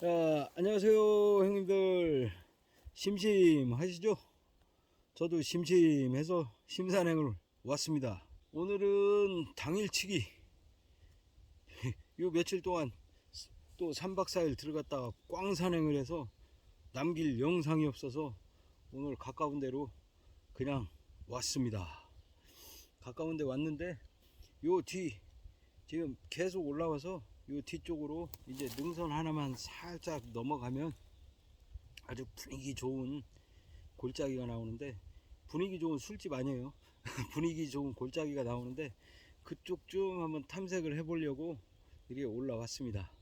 자, 안녕하세요, 형님들. 심심하시죠? 저도 심심해서 심산행을 왔습니다. 오늘은 당일치기. 요 며칠 동안 또 3박 4일 들어갔다가 꽝산행을 해서 남길 영상이 없어서 오늘 가까운 데로 그냥 왔습니다. 가까운 데 왔는데 요 뒤 지금 계속 올라와서 요 뒤쪽으로 이제 능선 하나만 살짝 넘어가면 아주 분위기 좋은 골짜기가 나오는데 분위기 좋은 술집 아니에요. 분위기 좋은 골짜기가 나오는데 그쪽 좀 한번 탐색을 해보려고 이렇게 올라왔습니다.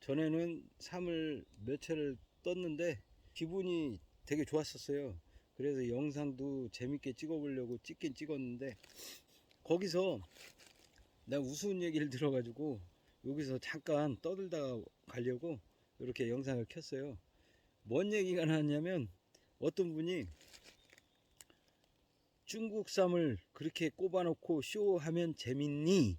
전에는 3을 몇 채를 떴는데 기분이 되게 좋았었어요. 그래서 영상도 재밌게 찍어보려고 찍긴 찍었는데 거기서 내가 우스운 얘기를 들어가지고 여기서 잠깐 떠들다가 가려고 이렇게 영상을 켰어요. 뭔 얘기가 나왔냐면 어떤 분이 중국 쌈을 그렇게 꼽아놓고 쇼하면 재밌니?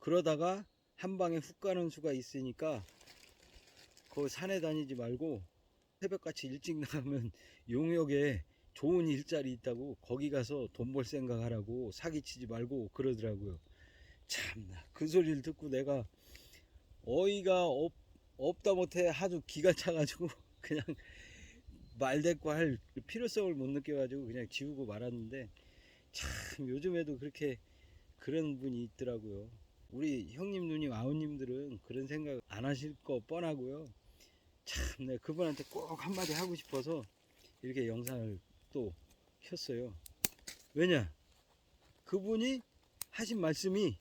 그러다가 한 방에 훅 가는 수가 있으니까 그 산에 다니지 말고 새벽같이 일찍 나가면 용역에 좋은 일자리 있다고 거기 가서 돈 벌 생각하라고 사기치지 말고 그러더라고요. 참나 그 소리를 듣고 내가 어이가 없, 없다 못해 아주 기가 차가지고 그냥 말대꾸 할 필요성을 못 느껴가지고 그냥 지우고 말았는데 참 요즘에도 그렇게 그런 분이 있더라고요. 우리 형님 누님 아우님들은 그런 생각 안 하실 거 뻔하고요. 참, 내 그분한테 꼭 한마디 하고 싶어서 이렇게 영상을 또 켰어요. 왜냐? 그분이 하신 말씀이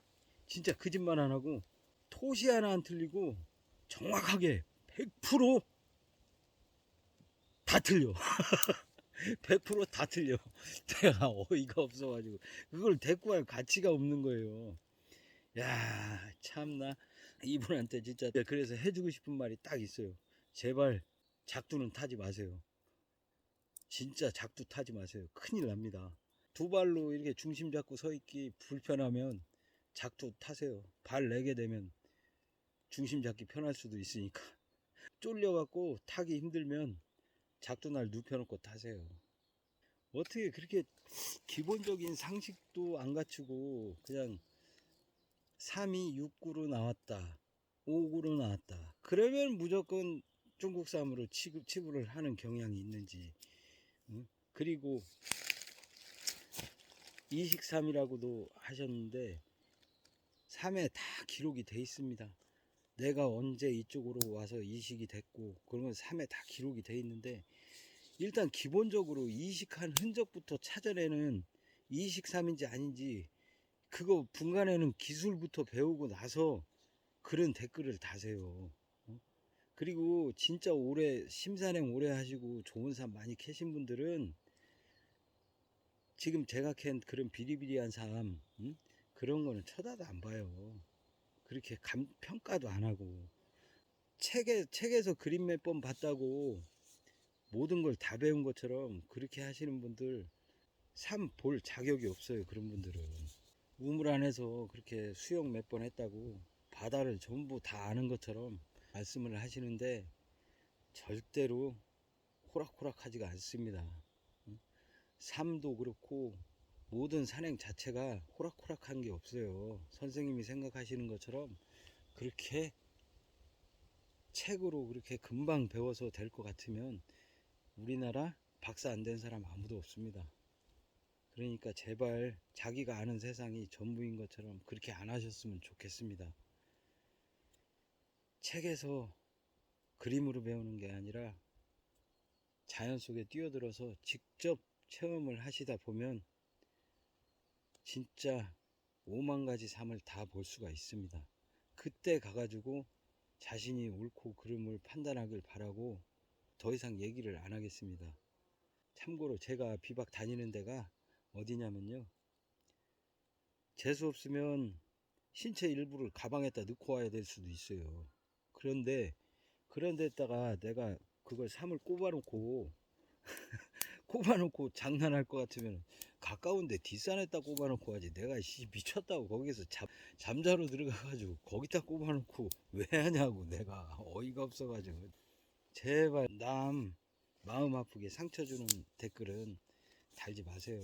진짜 거짓말 안 하고 토시 하나 안 틀리고 정확하게 100%다 틀려. 100%다 틀려. 내가 어이가 없어가지고 그걸 대꾸할 가치가 없는 거예요. 야 참나 이분한테 진짜 그래서 해주고 싶은 말이 딱 있어요. 제발 작두는 타지 마세요. 진짜 작두 타지 마세요. 큰일 납니다. 두 발로 이렇게 중심 잡고 서 있기 불편하면 작두 타세요. 발 내게 되면 중심 잡기 편할 수도 있으니까. 쫄려갖고 타기 힘들면 작두 날 눕혀놓고 타세요. 어떻게 그렇게 기본적인 상식도 안 갖추고 그냥 3이 6구로 나왔다. 5구로 나왔다. 그러면 무조건 중국 쌈으로 취급, 치부를 하는 경향이 있는지. 응? 그리고 이식삼이라고도 하셨는데 3에 다 기록이 돼 있습니다. 내가 언제 이쪽으로 와서 이식이 됐고 그런 건 3에 다 기록이 돼 있는데 일단 기본적으로 이식한 흔적부터 찾아내는 이식삼인지 아닌지 그거 분간하는 기술부터 배우고 나서 그런 댓글을 다세요. 어? 그리고 진짜 오래 심산행 오래 하시고 좋은 삶 많이 캐신 분들은 지금 제가 캔 그런 비리비리한 삶 응? 그런 거는 쳐다도 안 봐요. 그렇게 감, 평가도 안 하고 책에 책에서 그림 몇 번 봤다고 모든 걸 다 배운 것처럼 그렇게 하시는 분들 삶 볼 자격이 없어요. 그런 분들은 우물 안에서 그렇게 수영 몇 번 했다고 바다를 전부 다 아는 것처럼 말씀을 하시는데 절대로 호락호락하지가 않습니다. 응? 삶도 그렇고 모든 산행 자체가 호락호락한 게 없어요. 선생님이 생각하시는 것처럼 그렇게 책으로 그렇게 금방 배워서 될 것 같으면 우리나라 박사 안 된 사람 아무도 없습니다. 그러니까 제발 자기가 아는 세상이 전부인 것처럼 그렇게 안 하셨으면 좋겠습니다. 책에서 그림으로 배우는 게 아니라 자연 속에 뛰어들어서 직접 체험을 하시다 보면 진짜 오만 가지 삶을 다 볼 수가 있습니다. 그때 가가지고 자신이 옳고 그름을 판단하길 바라고 더 이상 얘기를 안 하겠습니다. 참고로 제가 비박 다니는 데가 어디냐면요. 재수 없으면 신체 일부를 가방에다 넣고 와야 될 수도 있어요. 그런데 그런 데다가 내가 그걸 삶을 꼽아놓고 꼽아놓고 장난할 것 같으면 가까운데 뒷산에다 꼽아놓고 하지. 내가 씨 미쳤다고 거기서 잠, 잠자러 들어가가지고 거기다 꼽아놓고 왜 하냐고 내가. 어이가 없어가지고. 제발 남 마음 아프게 상처 주는 댓글은 달지 마세요.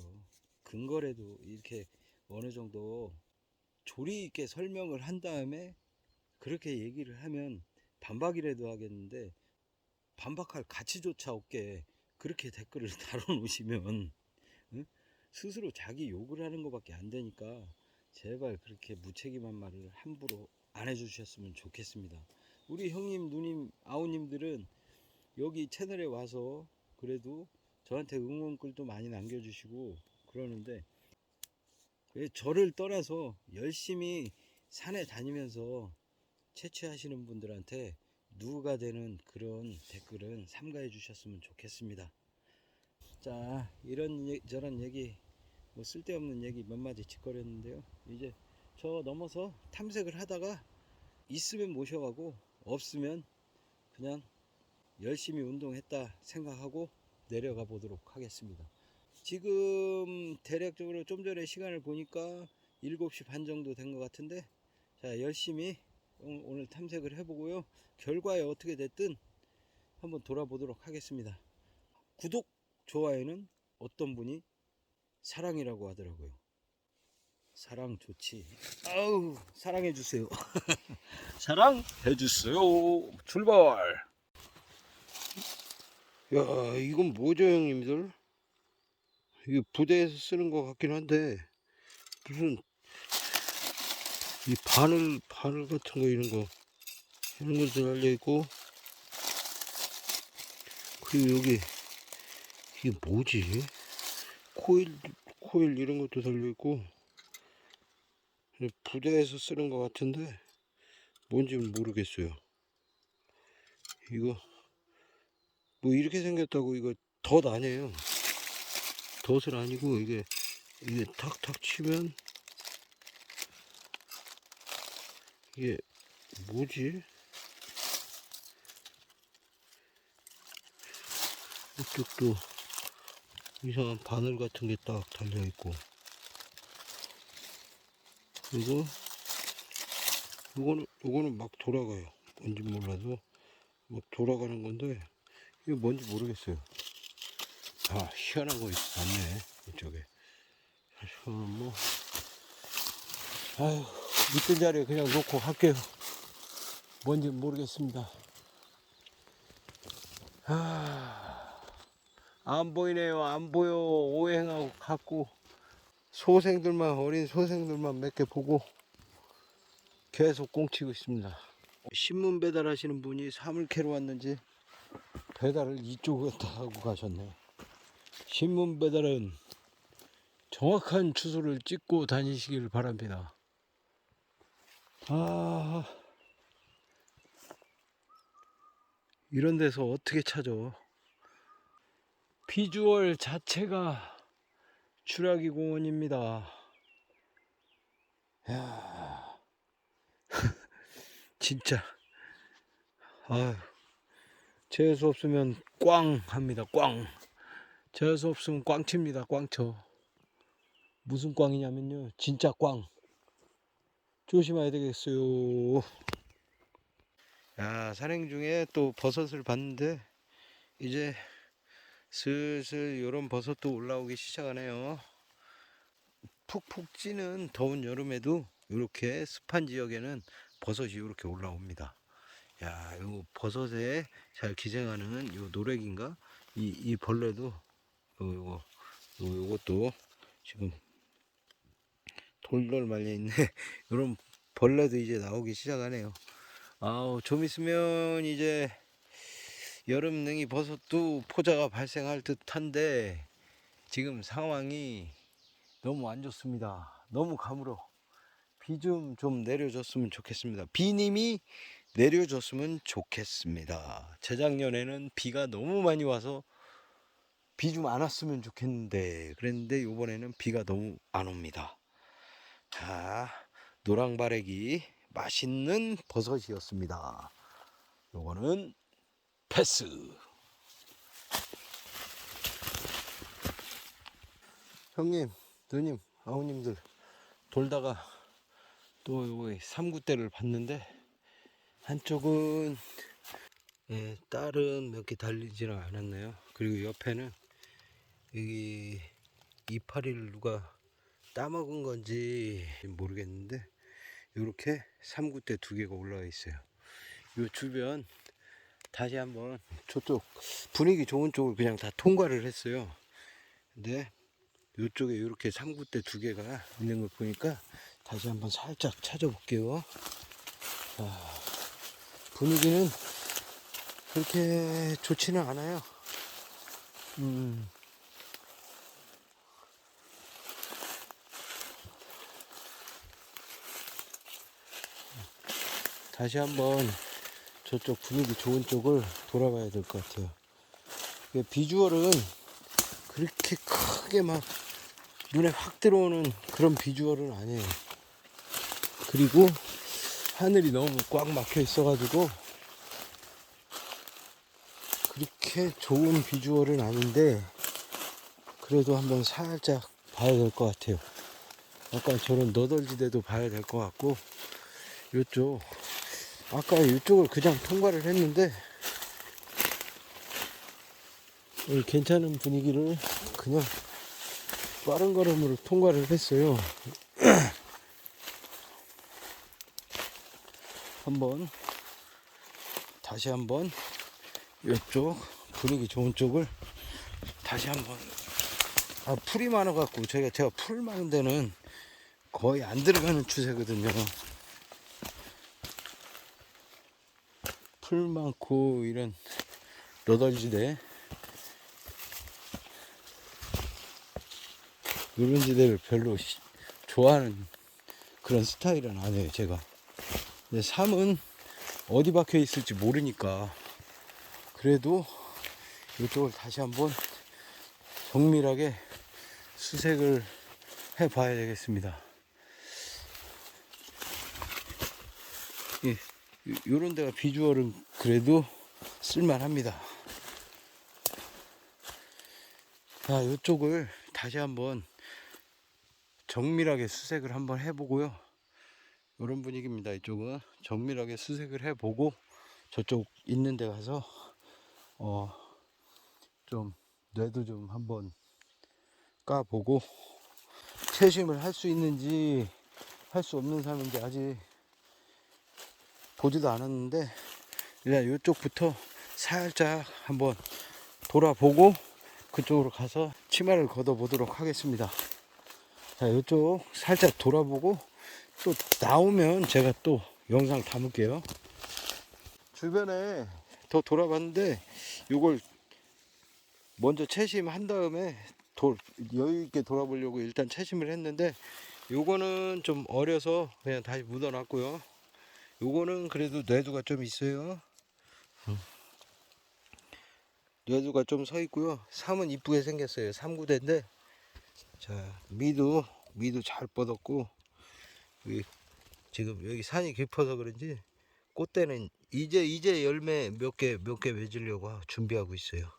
근거라도 이렇게 어느 정도 조리 있게 설명을 한 다음에 그렇게 얘기를 하면 반박이라도 하겠는데 반박할 가치조차 없게 그렇게 댓글을 달아놓으시면 응? 스스로 자기 욕을 하는 것밖에 안 되니까 제발 그렇게 무책임한 말을 함부로 안 해주셨으면 좋겠습니다. 우리 형님, 누님, 아우님들은 여기 채널에 와서 그래도 저한테 응원글도 많이 남겨주시고 그러는데 왜 저를 떠나서 열심히 산에 다니면서 채취하시는 분들한테 누가 되는 그런 댓글은 삼가해 주셨으면 좋겠습니다. 자, 이런 얘- 저런 얘기, 뭐 쓸데없는 얘기 몇 마디 짓거렸는데요. 이제 저 넘어서 탐색을 하다가 있으면 모셔가고 없으면 그냥 열심히 운동했다 생각하고 내려가 보도록 하겠습니다. 지금 대략적으로 좀 전에 시간을 보니까 7시 반 정도 된 것 같은데 자 열심히 오- 오늘 탐색을 해보고요 결과에 어떻게 됐든 한번 돌아보도록 하겠습니다 구독 좋아요는 어떤 분이 사랑이라고 하더라고요. 사랑 좋지. 아우 사랑해 주세요. 사랑해 주세요. 출발. 야, 이건 뭐죠, 형님들? 이게 부대에서 쓰는 것 같긴 한데, 무슨, 이 바늘, 바늘 같은 거, 이런 거, 이런 것도 달려 있고, 그리고 여기, 이게 뭐지? 코일, 코일 이런 것도 달려 있고, 부대에서 쓰는 것 같은데, 뭔지는 모르겠어요. 이거, 뭐 이렇게 생겼다고 이거 덫 아니에요. 덫은 아니고 이게 이게 탁탁 치면 이게 뭐지? 이쪽도 이상한 바늘 같은 게 딱 달려 있고 그리고 요거는 요거는 막 돌아가요. 뭔지 몰라도 막 돌아가는 건데 이게 뭔지 모르겠어요. 아, 희한한 거 있- 많네, 이쪽에. 저는 뭐, 아휴, 있던 자리에 그냥 놓고 갈게요. 뭔지 모르겠습니다. 아, 안 보이네요, 안 보여. 오행하고 갖고, 소생들만, 어린 소생들만 몇 개 보고, 계속 꽁치고 있습니다. 신문 배달하시는 분이 사물 캐러 왔는지, 배달을 이쪽에다 하고 가셨네. 신문 배달은 정확한 주소를 찍고 다니시길 바랍니다. 아, 이런 데서 어떻게 찾아? 비주얼 자체가 주라기 공원입니다. 야, 진짜. 아유. 재수 없으면 꽝 합니다. 꽝. 재수 없으면 꽝 칩니다. 꽝 쳐. 무슨 꽝이냐면요. 진짜 꽝. 조심해야 되겠어요. 야, 산행 중에 또 버섯을 봤는데 이제 슬슬 이런 버섯도 올라오기 시작하네요. 푹푹 찌는 더운 여름에도 이렇게 습한 지역에는 버섯이 이렇게 올라옵니다. 야, 요 버섯에 잘 기생하는 요 노래기인가? 이, 이 벌레도 요, 요거, 요, 요것도 지금 돌돌 말려 있네. 요런 벌레도 이제 나오기 시작하네요. 아우, 좀 있으면 이제 여름 능이 버섯도 포자가 발생할 듯 한데 지금 상황이 너무 안 좋습니다. 너무 가물어. 비 좀 좀 내려줬으면 좋겠습니다. 비님이 내려줬으면 좋겠습니다. 재작년에는 비가 너무 많이 와서 비 좀 안 왔으면 좋겠는데 그랬는데 이번에는 비가 너무 안 옵니다. 자, 노랑바래기 맛있는 버섯이었습니다. 요거는 패스. 형님, 누님, 아우님들 돌다가 또 여기 삼구대를 봤는데 한쪽은 예, 딸은 몇 개 달리지는 않았네요. 그리고 옆에는 여기 이파리를 누가 따먹은 건지 모르겠는데 이렇게 삼구대 두 개가 올라와 있어요. 이 주변 다시 한번 저쪽 분위기 좋은 쪽을 그냥 다 통과를 했어요. 근데 이쪽에 이렇게 삼구대 두 개가 있는 걸 보니까 다시 한번 살짝 찾아볼게요. 아, 분위기는 그렇게 좋지는 않아요. 음. 다시 한번 저쪽 분위기 좋은 쪽을 돌아봐야 될 것 같아요. 비주얼은 그렇게 크게 막 눈에 확 들어오는 그런 비주얼은 아니에요. 그리고 하늘이 너무 꽉 막혀 있어가지고 그렇게 좋은 비주얼은 아닌데 그래도 한번 살짝 봐야 될 것 같아요. 아까 저런 너덜지대도 봐야 될 것 같고 이쪽 아까 이쪽을 그냥 통과를 했는데 이 괜찮은 분위기를 그냥 빠른 걸음으로 통과를 했어요. 한번 다시 한번 이쪽 분위기 좋은 쪽을 다시 한번 아 풀이 많아 갖고 저희가 제가 풀 많은 데는 거의 안 들어가는 추세거든요. 풀 많고 이런 너덜지대. 이런 지대를 별로 시- 좋아하는 그런 스타일은 아니에요 제가. 근데 삶은 어디 박혀 있을지 모르니까 그래도 이쪽을 다시 한번 정밀하게 수색을 해 봐야 되겠습니다. 예, 요- 요런 데가 비주얼은 그래도 쓸만합니다. 자, 이쪽을 다시 한번 정밀하게 수색을 한번 해보고요. 이런 분위기입니다. 이쪽은 정밀하게 수색을 해보고 저쪽 있는 데 가서 어, 좀 뇌도 좀 한번 까보고 채심을 할 수 있는지 할 수 없는 사람인지 아직 보지도 않았는데 일단 이쪽부터 살짝 한번 돌아보고 그쪽으로 가서 치마를 걷어 보도록 하겠습니다. 자, 이쪽 살짝 돌아보고 또 나오면 제가 또 영상 담을게요. 주변에 더 돌아봤는데 이걸 먼저 채심한 다음에 돌, 여유 있게 돌아보려고 일단 채심을 했는데 요거는 좀 어려서 그냥 다시 묻어놨고요. 요거는 그래도 뇌두가 좀 있어요. 음. 뇌두가 좀 서 있고요. 삼은 이쁘게 생겼어요. 삼구대인데 자 미도 미도 잘 뻗었고 여기 지금 여기 산이 깊어서 그런지 꽃대는 이제 이제 열매 몇 개 몇 개 맺으려고 하- 준비하고 있어요.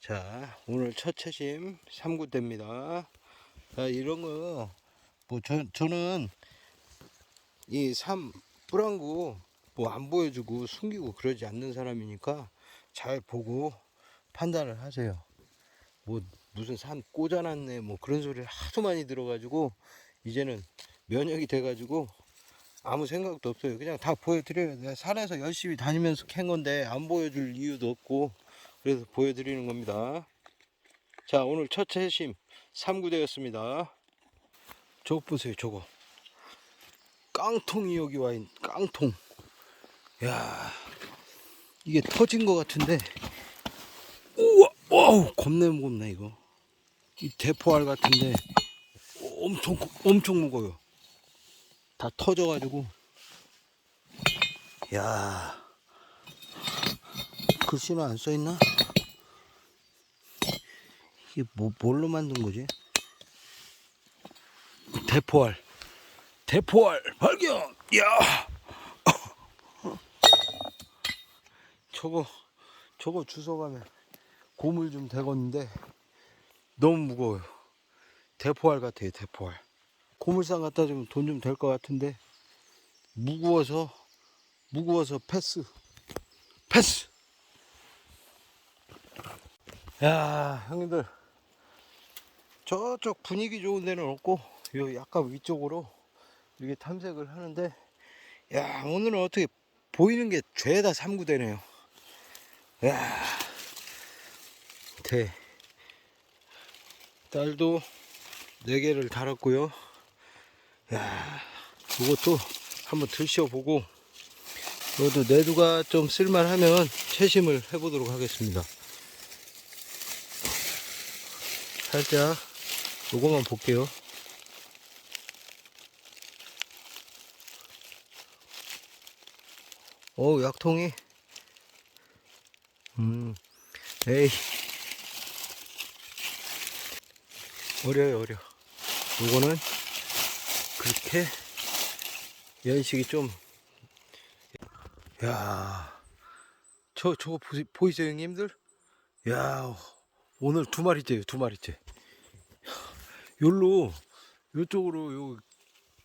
자 오늘 첫 채심 삼구대입니다. 자 이런 거뭐 저는 이 삼 뿌랑구 뭐 안 보여주고 숨기고 그러지 않는 사람이니까 잘 보고 판단을 하세요. 뭐 무슨 산 꽂아놨네 뭐 그런 소리를 하도 많이 들어가지고 이제는 면역이 돼가지고 아무 생각도 없어요. 그냥 다 보여드려요. 내가 산에서 열심히 다니면서 캔 건데 안 보여줄 이유도 없고 그래서 보여드리는 겁니다. 자 오늘 첫 채심 3구대였습니다. 저거 보세요 저거. 깡통이 여기 와 있는 깡통. 야 이게 터진 것 같은데. 우와, 와우, 겁내 무겁네 이거. 이 대포알 같은데 엄청 엄청 무거워요. 다 터져가지고. 야 글씨는 안 써있나? 이게 뭐 뭘로 만든 거지? 대포알. 대포알 발견! 야! 저거, 저거 주워가면 고물 좀 되겠는데 너무 무거워요. 대포알 같아요 대포알 고물상 갖다 주면 돈 좀 될 것 같은데 무거워서 무거워서 패스 패스 야 형님들 저쪽 분위기 좋은 데는 없고 요 약간 위쪽으로 이렇게 탐색을 하는데 야 오늘은 어떻게 보이는 게 죄다 삼구대네요. 야 대. 딸도 4개를 달았고요. 야 이것도 한번 드셔보고 이것도 내두가 좀 쓸만하면 채심을 해보도록 하겠습니다. 살짝 요거만 볼게요 어 약통이 음 에이 어려요 어려 요거는 그렇게 연식이 좀 야, 저 저거 보시, 보이세요 형님들? 야, 오늘 두 마리째요, 두 마리째. 요로 요쪽으로 요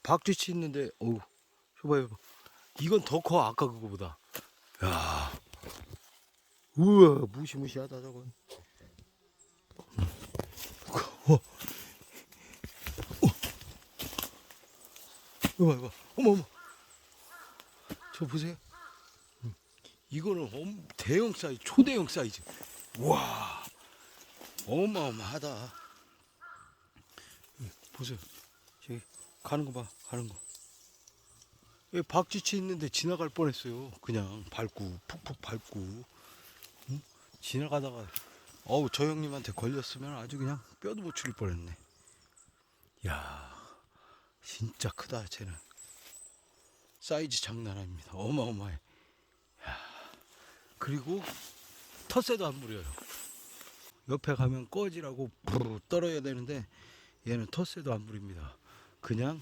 박쥐치 있는데, 어우, 저봐요. 이건 더 커 아까 그거보다. 야, 우와 무시무시하다 저건. 음. 어, 어. 이거 봐, 이거. 어머, 어머. 저 보세요. 음. 이거는 엄, 대형 사이즈, 초대형 사이즈. 와, 어마어마하다. 음, 보세요. 저기 가는 거 봐, 가는 거. 여기 박쥐치 있는데 지나갈 뻔했어요. 그냥 밟고, 푹푹 밟고. 응? 지나가다가, 어우, 저 형님한테 걸렸으면 아주 그냥 뼈도 못 추릴 뻔했네. 야, 진짜 크다, 쟤는. 사이즈 장난 아닙니다. 어마어마해. 야, 그리고 텃새도 안 부려요. 옆에 가면 꺼지라고 부르르 떨어야 되는데 얘는 텃새도 안 부립니다. 그냥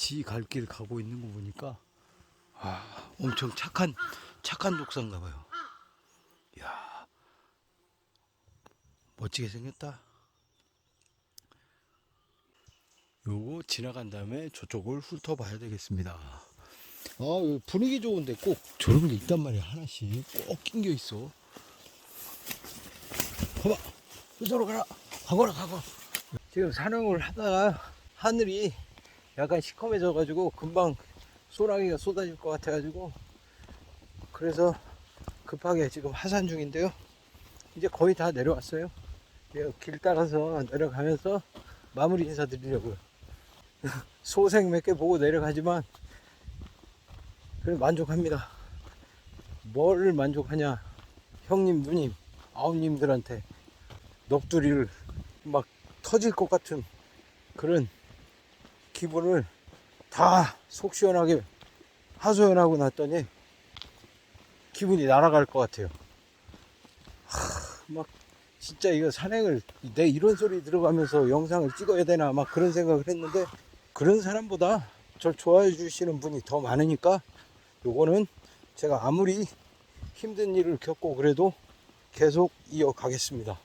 지 갈 길 가고 있는 거 보니까 아, 엄청 착한 착한 독사인가 봐요. 야, 멋지게 생겼다. 요거 지나간 다음에 저쪽을 훑어봐야 되겠습니다. 아, 분위기 좋은데 꼭 저런 게 있단 말이야. 하나씩 꼭 낑겨 있어. 가봐. 이쪽으로 가라. 가거라, 가거라. 지금 산행을 하다가 하늘이 약간 시커매져가지고 금방 소나기가 쏟아질 것 같아가지고 그래서 급하게 지금 하산 중인데요. 이제 거의 다 내려왔어요. 예, 길 따라서 내려가면서 마무리 인사 드리려고요. 소생 몇 개 보고 내려가지만 그래 만족합니다. 뭘 만족하냐? 형님, 누님, 아우님들한테 넋두리를 막 터질 것 같은 그런 기분을 다 속 시원하게 하소연하고 났더니 기분이 날아갈 것 같아요. 하, 막 진짜 이거 산행을 내 이런 소리 들어가면서 영상을 찍어야 되나 막 그런 생각을 했는데 그런 사람보다 절 좋아해 주시는 분이 더 많으니까 요거는 제가 아무리 힘든 일을 겪고 그래도 계속 이어가겠습니다.